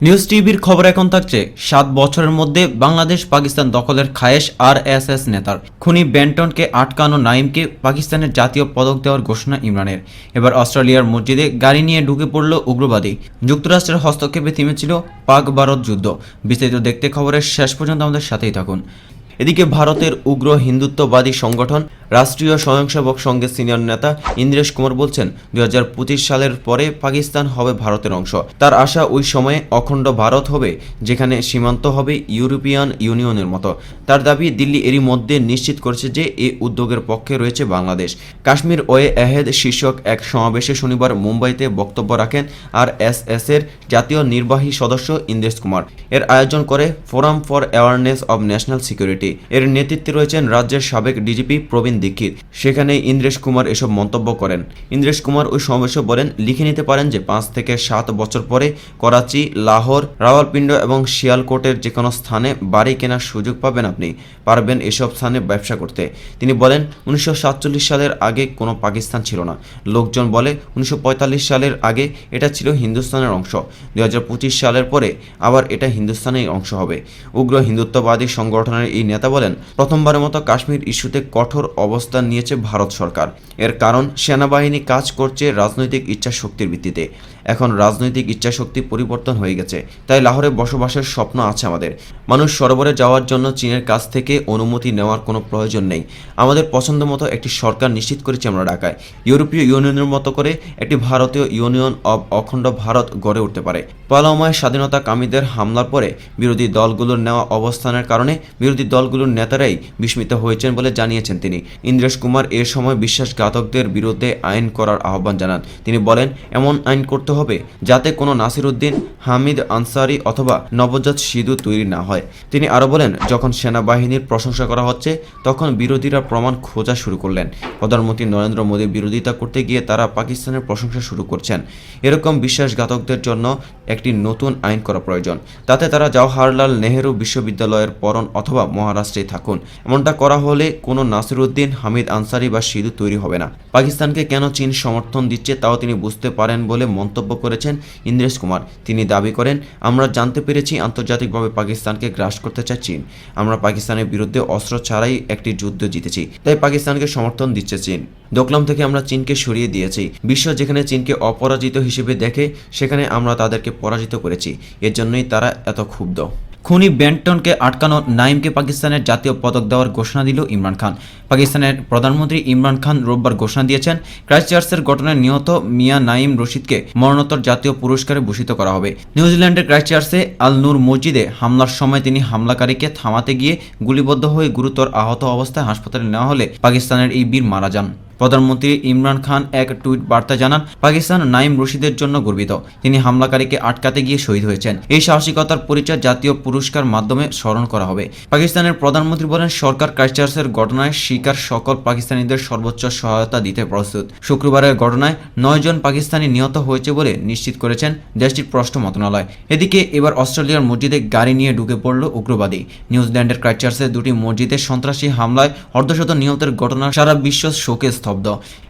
News টিভির খবর এখন থাকছে, সাত বছরের মধ্যে বাংলাদেশ পাকিস্তান দখলের খায়েশ আর এস এস নেতার। খুনি বেন্টনকে আটকানো নাইমকে পাকিস্তানের জাতীয় পদক দেওয়ার ঘোষণা ইমরানের। এবার অস্ট্রেলিয়ার মসজিদে গাড়ি নিয়ে ঢুকে পড়ল উগ্রবাদী। যুক্তরাষ্ট্রের হস্তক্ষেপে থেমেছিল পাক ভারত যুদ্ধ। বিস্তারিত দেখতে খবরের শেষ পর্যন্ত আমাদের সাথেই থাকুন। এদিকে ভারতের উগ্র হিন্দুত্ববাদী সংগঠন রাষ্ট্রীয় স্বয়ংসেবক সংঘের সিনিয়র নেতা ইন্দ্রেশ কুমার বলছেন, দুই হাজার পঁচিশ সালের পরে পাকিস্তান হবে ভারতের অংশ। তার আশা ওই সময়ে অখণ্ড ভারত হবে, যেখানে সীমান্ত হবে ইউরোপিয়ান ইউনিয়নের মতো। তার দাবি দিল্লি এরই মধ্যে নিশ্চিত করেছে যে এই উদ্যোগের পক্ষে রয়েছে বাংলাদেশ। কাশ্মীর ওয়ে এহেদ শীর্ষক এক সমাবেশে শনিবার মুম্বাইতে বক্তব্য রাখেন আর এস এস এর জাতীয় নির্বাহী সদস্য ইন্দ্রেশ কুমার। এর আয়োজন করে forum for awareness of national security. এর নেতৃত্বে রয়েছেন রাজ্যের সাবেক ডিজিপি প্রবীণ দীক্ষিত। সেখানে ইন্দ্রেশ কুমার এসব মন্তব্য করেন। ইন্দ্রেশ কুমার ওই সমাবেশে বলেন, লিখে নিতে পারেন যে, পাঁচ থেকে সাত বছর পরে করাচি, লাহোর, রাওয়ালপিন্ড এবং শিয়ালকোটের যে কোনো স্থানে বাড়ি কেনার সুযোগ পাবেন আপনি। পারবেন এসব স্থানে ব্যবসা করতে। তিনি বলেন, উনিশশো সাতচল্লিশ সালের আগে কোনো পাকিস্তান ছিল না। লোকজন বলে, উনিশশো পঁয়তাল্লিশ সালের আগে এটা ছিল হিন্দুস্তানের অংশ। দুই হাজার পঁচিশ সালের পরে আবার এটা হিন্দুস্তানের অংশ হবে। উগ্র হিন্দুত্ববাদী সংগঠনের এই নেতা বলেন, প্রথমবারের মতো কাশ্মীর ইস্যুতে কঠোর অবস্থান নিয়েছে ভারত সরকার। এর কারণ, সেনাবাহিনী কাজ করছে রাজনৈতিক ইচ্ছা শক্তির ভিত্তিতে। এখন রাজনৈতিক ইচ্ছাশক্তি পরিবর্তন হয়ে গেছে। তাই লাহোরে বসবাসের স্বপ্ন আছে আমাদের। মানুষ সরোবরে যাওয়ার জন্য চীনের কাছ থেকে অনুমতি নেওয়ার কোনো প্রয়োজন নেই। আমাদের পছন্দ মতো একটি সরকার নিশ্চিত করেছি আমরা ঢাকায়। ইউরোপীয় ইউনিয়নের মতো করে একটি ভারতীয় ইউনিয়ন অব অখণ্ড ভারত গড়ে উঠতে পারে। পলাময় স্বাধীনতা কামীদের হামলার পরে বিরোধী দলগুলোর নেওয়া অবস্থানের কারণে বিরোধী দলগুলোর নেতারাই বিস্মিত হয়েছেন বলে জানিয়েছেন তিনি। ইন্দ্রেশ কুমার এ সময় বিশ্বাসঘাতকদের বিরুদ্ধে আইন করার আহ্বান জানান। তিনি বলেন, এমন আইন করতে হবে যাতে কোনো নাসির উদ্দিন হামিদ আনসারি অথবা নবজাত সিধু তৈরি না হয়। তিনি আরও বলেন, যখন সেনাবাহিনীর প্রশংসা করা হচ্ছে, তখন বিরোধীরা প্রমাণ খোঁজা শুরু করলেন। প্রধানমন্ত্রী নরেন্দ্র মোদীর বিরোধিতা করতে গিয়ে তারা পাকিস্তানের প্রশংসা শুরু করছেন। এরকম বিশ্বাসঘাতকদের জন্য একটি নতুন আইন করা প্রয়োজন। তাতে তারা জওহরলাল নেহেরু বিশ্ববিদ্যালয়ের পরন অথবা মহারাষ্ট্রে থাকুন। এমনটা করা হলে কোনো নাসিরুদ্দিন হামিদ আনসারি বা সিধু তৈরি হবে না। পাকিস্তানকে কেন চীন সমর্থন দিচ্ছে, তাও তিনি বুঝতে পারেন বলে মন্তব্য করেছেন ইন্দ্রেশ কুমার। তিনি দাবি করেন, আমরা জানতে পেরেছি আন্তর্জাতিকভাবে পাকিস্তানকে গ্রাস করতে চায় চীন। আমরা পাকিস্তানের বিরুদ্ধে অস্ত্র ছাড়াই একটি যুদ্ধ জিতেছি। তাই পাকিস্তানকে সমর্থন দিচ্ছে চীন। দোকলাম থেকে আমরা চীনকে সরিয়ে দিয়েছি। বিশ্ব যেখানে চীনকে অপরাজিত হিসেবে দেখে, সেখানে আমরা তাদেরকে পরাজিত করেছি। এর জন্যই তারা এত ক্ষুব্ধ। খুনি বেন্টনকে আটকানো নাইমকে পাকিস্তানের জাতীয় পদক দেওয়ার ঘোষণা দিল ইমরান খান। পাকিস্তানের প্রধানমন্ত্রী ইমরান খান রোববার ঘোষণা দিয়েছেন, ক্রাইস্টচার্চের ঘটনায় নিহত মিয়া নাইম রশিদকে মরণোত্তর জাতীয় পুরস্কারে ভূষিত করা হবে। নিউজিল্যান্ডের ক্রাইস্টচার্চে আল নূর মসজিদে হামলার সময় তিনি হামলাকারীকে থামাতে গিয়ে গুলিবদ্ধ হয়ে গুরুতর আহত অবস্থায় হাসপাতালে নেওয়া হলে পাকিস্তানের এই বীর মারা যান। প্রধানমন্ত্রী ইমরান খান এক টুইট বার্তা জানান, পাকিস্তান নাইম রশিদের জন্য গর্বিত। তিনি হামলাকারীকে আটকাতে গিয়ে শহীদ হয়েছেন। এই সাহসিকতার পরিচয় জাতীয় পুরস্কার মাধ্যমে স্মরণ করা হবে। পাকিস্তানের প্রধানমন্ত্রী বলেন, সরকার ক্রাইস্টচার্চের ঘটনায় শিকার সকল পাকিস্তানিদের সর্বোচ্চ সহায়তা দিতে প্রস্তুত। শুক্রবারের ঘটনায় নয় জন পাকিস্তানি নিহত হয়েছে বলে নিশ্চিত করেছেন দেশটির পররাষ্ট্র মন্ত্রণালয়। এদিকে এবার অস্ট্রেলিয়ার মসজিদে গাড়ি নিয়ে ঢুকে পড়ল উগ্রবাদী। নিউজিল্যান্ডের ক্রাইস্টচার্চের দুটি মসজিদে সন্ত্রাসী হামলায় অর্ধশত নিহতের ঘটনা সারা বিশ্ব শোকে স্তব্ধ।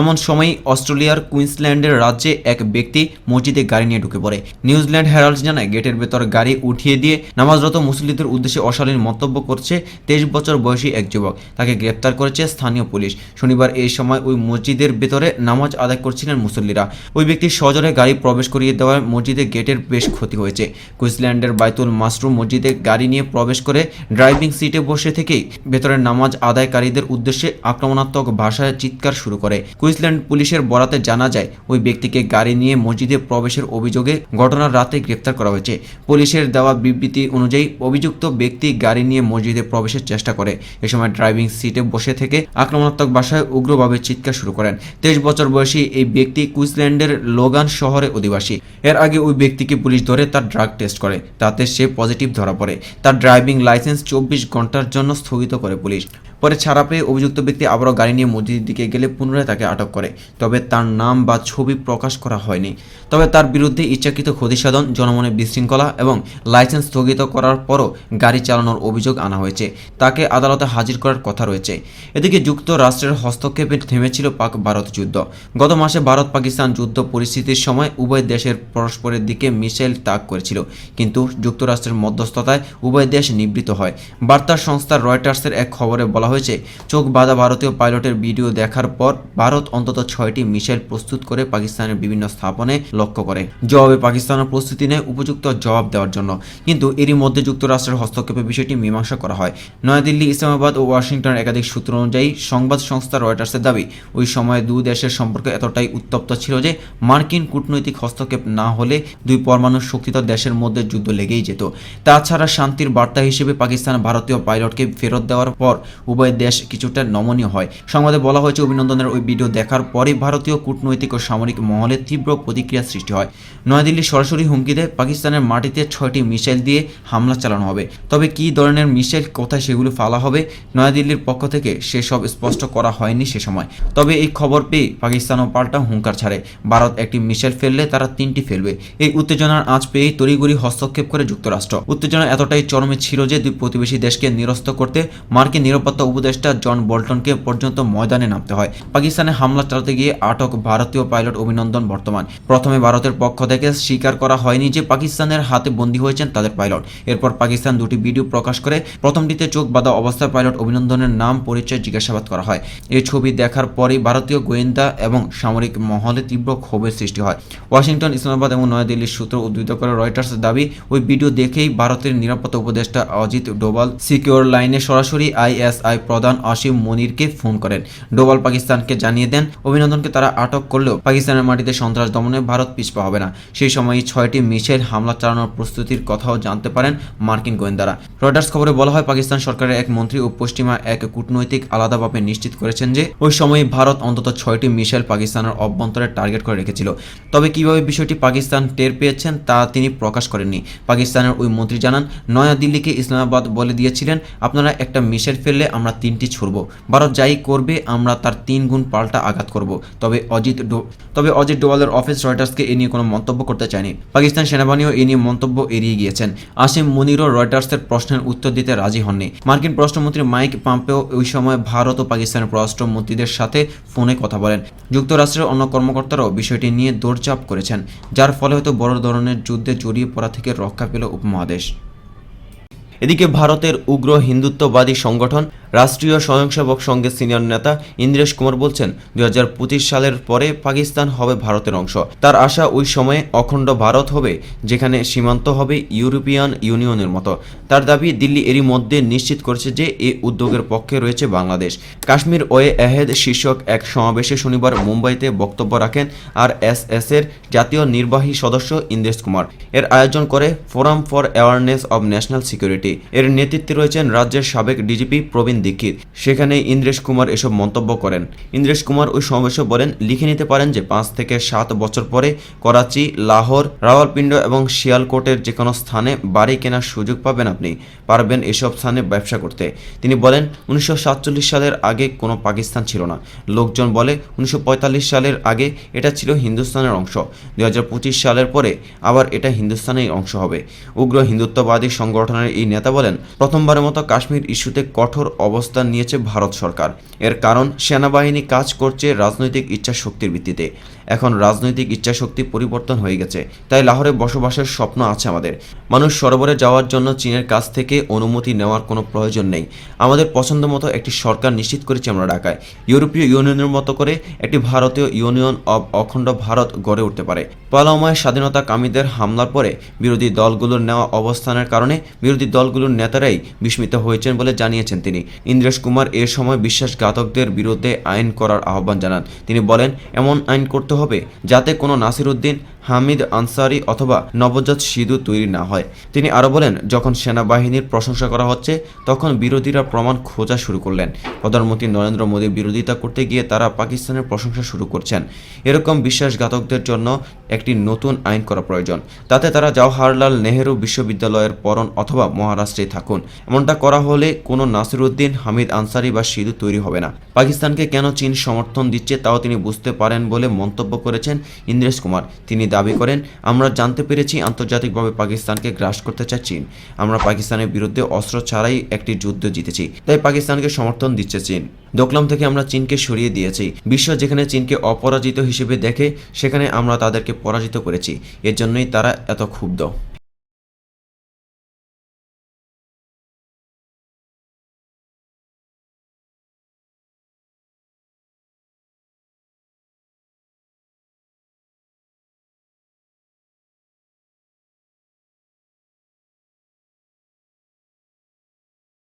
এমন সময় অস্ট্রেলিয়ার কুইন্সল্যান্ডের রাজ্যে এক ব্যক্তি মসজিদে গাড়ি নিয়ে ঢুকে পড়ে। নিউজিল্যান্ড হেরাল্ড জানায়, গেটের ভেতর গাড়ি উঠিয়ে দিয়ে নামাজরত মুসলিদের উদ্দেশ্যে অশালীন মন্তব্য করছে তেইশ বছর বয়সী এক যুবক। তাকে গ্রেপ্তার করেছে স্থানীয় পুলিশ। শনিবার এই সময় ওই মসজিদের ভেতরে নামাজ আদায় করছিলেন মুসল্লিরা। ওই ব্যক্তির সজরে গাড়ি প্রবেশ করিয়ে দেওয়ায় মসজিদে গেটের বেশ ক্ষতি হয়েছে। কুইন্সল্যান্ডের বাইতুল মাসরুম মসজিদে গাড়ি নিয়ে প্রবেশ করে ড্রাইভিং সিটে বসে থেকেই ভেতরে নামাজ আদায়কারীদের উদ্দেশ্যে আক্রমণাত্মক ভাষায় চিৎকার শুরু করে। কুইন্সল্যান্ড পুলিশের বরাতে জানা যায়, ওই ব্যক্তিকে গাড়ি নিয়ে মসজিদে প্রবেশের অভিযোগে ঘটনার রাতে গ্রেফতার করা হয়েছে। পুলিশের দেওয়া বিবৃতি অনুযায়ী, অভিযুক্ত ব্যক্তি গাড়ি নিয়ে মসজিদে প্রবেশের চেষ্টা করে। এ সময় ড্রাইভিং সিটে বসে থেকে আক্রমণাত্মক ভাষায় উগ্রভাবে চিৎকার শুরু করেন। তেইশ বছর বয়সী এই ব্যক্তি কুইন্সল্যান্ডের লোগান শহরে অধিবাসী। এর আগে ওই ব্যক্তিকে পুলিশ ধরে তার ড্রাগ টেস্ট করে। তাতে সে পজিটিভ ধরা পড়ে। তার ড্রাইভিং লাইসেন্স চব্বিশ ঘণ্টার জন্য স্থগিত করে পুলিশ। পরে ছাড়া পেয়ে অভিযুক্ত ব্যক্তি আবারও গাড়ি নিয়ে মসজিদের দিকে গেলে পুনরায় তাকে আটক করে। তবে তার নাম বা ছবি প্রকাশ করা হয়নি। তবে তার বিরুদ্ধে ইচ্ছাকৃত ক্ষতিসাধন, জনমনে বিশৃঙ্খলা এবং লাইসেন্স স্থগিত করার পরও গাড়ি চালানোর অভিযোগ আনা হয়েছে। তাকে আদালতে হাজির করার কথা রয়েছে। এদিকে যুক্তরাষ্ট্রের হস্তক্ষেপে থেমেছিল পাক ভারত যুদ্ধ। গত মাসে ভারত পাকিস্তান যুদ্ধ পরিস্থিতির সময় উভয় দেশের পরস্পরের দিকে মিসাইল তাক করেছিল। কিন্তু যুক্তরাষ্ট্রের মধ্যস্থতায় উভয় দেশ নিবৃত হয়। বার্তা সংস্থা রয়টার্সের এক খবরে বলা হয়েছে, চোখ বাঁধা ভারতীয় পাইলটের ভিডিও দেখার পর ভারত অন্তত ছয়টি মিসাইল প্রস্তুত করে পাকিস্তানের বিভিন্ন স্থাপনে লক্ষ্য করে। জবাবে পাকিস্তানের প্রস্তুতি নেয় উপযুক্ত জবাব দেওয়ার জন্য। কিন্তু এরই মধ্যে যুক্তরাষ্ট্রের হস্তক্ষেপের বিষয়টি মীমাংসা করা হয়। নয়াদিল্লি, ইসলামাবাদ ও ওয়াশিংটনের একাধিক সূত্র অনুযায়ী সংবাদ সংস্থা রয়টার্সের দাবি, ওই সময় দুই দেশের সম্পর্ক এতটাই উত্তপ্ত ছিল যে মার্কিন কূটনৈতিক হস্তক্ষেপ না হলে দুই পরমাণু শক্তিধর দেশের মধ্যে যুদ্ধ লেগেই যেত। তাছাড়া শান্তির বার্তা হিসেবে পাকিস্তান ভারতীয় পাইলটকে ফেরত দেওয়ার পর উভয় দেশ কিছুটা নমনীয় হয়। সংবাদে বলা হয়েছে, অভিনন্দনের ওই ভিডিও দেখার পরে ভারতীয় কূটনৈতিক ও সামরিক মহলে তীব্র প্রতিক্রিয়া সৃষ্টি হয়। নয়াদিল্লি সরাসরি হুমকি দেয়, পাকিস্তানের মাটিতে ছয়টি মিসাইল দিয়ে হামলা চালানো হবে। তবে কী ধরনের মিসাইল, কোথায় সেগুলো ফালা হবে, নয়াদিল্লির পক্ষ থেকে সেসব স্পষ্ট করা হয়নি সে সময়। তবে এই খবর পেয়ে পাকিস্তানও পাল্টা হুঙ্কার ছাড়ে। ভারত একটি মিসাইল ফেললে তারা তিনটি ফেলবে। এই উত্তেজনার আঁচ পেয়েই তড়িগড়ি হস্তক্ষেপ করে যুক্তরাষ্ট্র। উত্তেজনা এতটাই চরমে ছিল যে দুই প্রতিবেশী দেশকে নিরস্ত করতে মার্কিন নিরাপত্তা উপদেষ্টা জন বল্টনকে পর্যন্ত ময়দানে নামতে হয়। পাকিস্তানে হামলা চালাতে গিয়ে আটক ভারতীয় পাইলট অভিনন্দন বর্তমান। প্রথমে ভারতের পক্ষ থেকে স্বীকার করা হয়নি যে পাকিস্তানের হাতে বন্দী হয়েছেন তাদের পাইলট। এরপর পাকিস্তান দুটি ভিডিও প্রকাশ করে প্রথমটিতে চোখ বাঁধা অবস্থায় পাইলট অভিনন্দনের নাম, পরিচয় জিজ্ঞাসাবাদ করা হয়। এই ছবি দেখার পরেই ভারতীয় গোয়েন্দা এবং সামরিক মহলে তীব্র ক্ষোভের সৃষ্টি হয়। ওয়াশিংটন, ইসলামাবাদ এবং নয়াদিল্লির সূত্র উদ্ধৃত করে রয়টার্সের দাবি, ওই ভিডিও দেখেই ভারতের নিরাপত্তা উপদেষ্টা অজিত ডোভাল সিকিউর লাইনে সরাসরি আইএসআই প্রধান আসিম মনিরকে ফোন করেন। ডোভাল পাকিস্তানকে জানিয়ে দেন, অভিনন্দনকে তারা আটক করলেও পাকিস্তানের মাটিতে সন্ত্রাস দমনে ভারত পিছপা হবে না। সেই সময়ই ছয়টি মিসাইল হামলা চালানোর প্রস্তুতির কথাও জানতে পারেন মার্কিন গোয়েন্দারা। রয়টার্স খবরে বলা হয়, পাকিস্তান সরকারের এক মন্ত্রী ও পশ্চিমা এক কূটনৈতিক আলাদাভাবে নিশ্চিত করেছেন যে, ওই সময় ভারত অন্তত ছয়টি মিসাইল পাকিস্তানের অভ্যন্তরে টার্গেট করে রেখেছিল। তবে কীভাবে বিষয়টি পাকিস্তান টের পেয়েছেন তা তিনি প্রকাশ করেননি। পাকিস্তানের ওই মন্ত্রী জানান, নয়াদিল্লিকে ইসলামাবাদ বলে দিয়েছিলেন, আপনারা একটা মিসাইল ফেললে আমরা তিনটি ছুড়ব। ভারত যাই করবে, আমরা তার তিন গুণ পাল্টা আঘাত করব। তবে অজিত তবে অজিত ডোয়ালের অফিস রয়টার্সকে এ নিয়ে কোনো মন্তব্য করতে চায়নি। পাকিস্তান সেনাবাহিনীও এ নিয়ে মন্তব্য এড়িয়ে গিয়েছেন। আসিম মুনিরও রয়টার্সের প্রশ্নের উত্তর দিতে রাজি হননি। মার্কিন পররাষ্ট্রমন্ত্রী মাইক পাম্পেও ওই সময় ভারত ও পাকিস্তানের পররাষ্ট্রমন্ত্রীদের সাথে ফোনে কথা বলেন। যুক্তরাষ্ট্রের অন্য কর্মকর্তারাও বিষয়টি নিয়ে দৌড়চাপ করেছেন, যার ফলে হয়তো বড় ধরনের যুদ্ধে জড়িয়ে পড়া থেকে রক্ষা পেল উপমহাদেশ। এদিকে ভারতের উগ্র হিন্দুত্ববাদী সংগঠন রাষ্ট্রীয় স্বয়ংসেবক সংঘের সিনিয়র নেতা ইন্দ্রেশ কুমার বলছেন, দুই হাজার পঁচিশ সালের পরে পাকিস্তান হবে ভারতের অংশ। তার আশা ওই সময়ে অখণ্ড ভারত হবে, যেখানে সীমান্ত হবে ইউরোপিয়ান ইউনিয়নের মতো। তার দাবি দিল্লি এরই মধ্যে নিশ্চিত করেছে যে এই উদ্যোগের পক্ষে রয়েছে বাংলাদেশ। কাশ্মীর ওয়ে এহেদ শীর্ষক এক সমাবেশে শনিবার মুম্বাইতে বক্তব্য রাখেন আর এস এস এর জাতীয় নির্বাহী সদস্য ইন্দ্রেশ কুমার। এর আয়োজন করে forum for awareness of national security. এর নেতৃত্বে রয়েছেন রাজ্যের সাবেক ডিজিপি প্রবীণ দীক্ষিত। সেখানে ইন্দ্রেশ কুমার এসব মন্তব্য করেন। ইন্দ্রেশ কুমার ওই সমাবেশে বলেন, লিখে নিতে পারেন যে পাঁচ থেকে সাত বছর পরে করাচি, লাহোর, রাওয়ালপিন্ড এবং শিয়ালকোটের যে কোনো স্থানে বাড়ি কেনার সুযোগ পাবেন আপনি। পারবেন এসব স্থানে ব্যবসা করতে। তিনি বলেন, উনিশশো সাতচল্লিশ সালের আগে কোনো পাকিস্তান ছিল না। লোকজন বলে, উনিশশো পঁয়তাল্লিশ সালের আগে এটা ছিল হিন্দুস্তানের অংশ। দুই হাজার পঁচিশ সালের পরে আবার এটা হিন্দুস্তানের অংশ হবে। উগ্র হিন্দুত্ববাদী সংগঠনের এই নেতা বলেন, প্রথমবারের মতো কাশ্মীর ইস্যুতে কঠোর অবস্থান নিয়েছে ভারত সরকার। এর কারণ, সেনাবাহিনী কাজ করছে রাজনৈতিক ইচ্ছা শক্তির ভিত্তিতে। এখন রাজনৈতিক ইচ্ছাশক্তি পরিবর্তন হয়ে গেছে। তাই লাহোরে বসবাসের স্বপ্ন আছে আমাদের। মানুষ সরোবরে যাওয়ার জন্য চীনের কাছ থেকে অনুমতি নেওয়ার কোনো প্রয়োজন নেই। আমাদের পছন্দ মতো একটি সরকার নিশ্চিত করেছি আমরা ঢাকায়। ইউরোপীয় ইউনিয়নের মতো করে একটি ভারতীয় ইউনিয়ন অব অখণ্ড ভারত গড়ে উঠতে পারে। পলাময় স্বাধীনতা কামীদের হামলার পরে বিরোধী দলগুলোর নেওয়া অবস্থানের কারণে বিরোধী দলগুলোর নেতারাই বিস্মিত হয়েছেন বলে জানিয়েছেন তিনি। ইন্দ্রেশ কুমার এ সময় বিশ্বাসঘাতকদের বিরুদ্ধে আইন করার আহ্বান জানান। তিনি বলেন, এমন আইন করতে হবে যাতে কোনো নাসিরুদ্দিন হামিদ আনসারি অথবা নবজাত সিধু তৈরি না হয়। তিনি আরও বলেন, যখন সেনাবাহিনীর প্রশংসা করা হচ্ছে, তখন বিরোধীরা প্রমাণ খোঁজা শুরু করলেন। প্রধানমন্ত্রী নরেন্দ্র মোদীর বিরোধিতা করতে গিয়ে তারা পাকিস্তানের প্রশংসা শুরু করছেন। এরকম বিশ্বাসঘাতকদের জন্য একটি নতুন আইন করা প্রয়োজন। তাতে তারা জওহরলাল নেহেরু বিশ্ববিদ্যালয়ের পরন অথবা মহারাষ্ট্রে থাকুন। এমনটা করা হলে কোনো নাসিরুদ্দিন, হামিদ আনসারি বা সিধু তৈরি হবে না। পাকিস্তানকে কেন চীন সমর্থন দিচ্ছে, তাও তিনি বুঝতে পারেন বলে মন্তব্য করেছেন ইন্দ্রেশ কুমার। তিনি দাবি করেন, আমরা জানতে পেরেছি আন্তর্জাতিকভাবে পাকিস্তানকে গ্রাস করতে চায় চীন। আমরা পাকিস্তানের বিরুদ্ধে অস্ত্র ছাড়াই একটি যুদ্ধ জিতেছি, তাই পাকিস্তানকে সমর্থন দিচ্ছে চীন। দোকলাম থেকে আমরা চীনকে সরিয়ে দিয়েছি। বিশ্ব যেখানে চীনকে অপরাজিত হিসেবে দেখে, সেখানে আমরা তাদেরকে পরাজিত করেছি। এর জন্যই তারা এত ক্ষুব্ধ।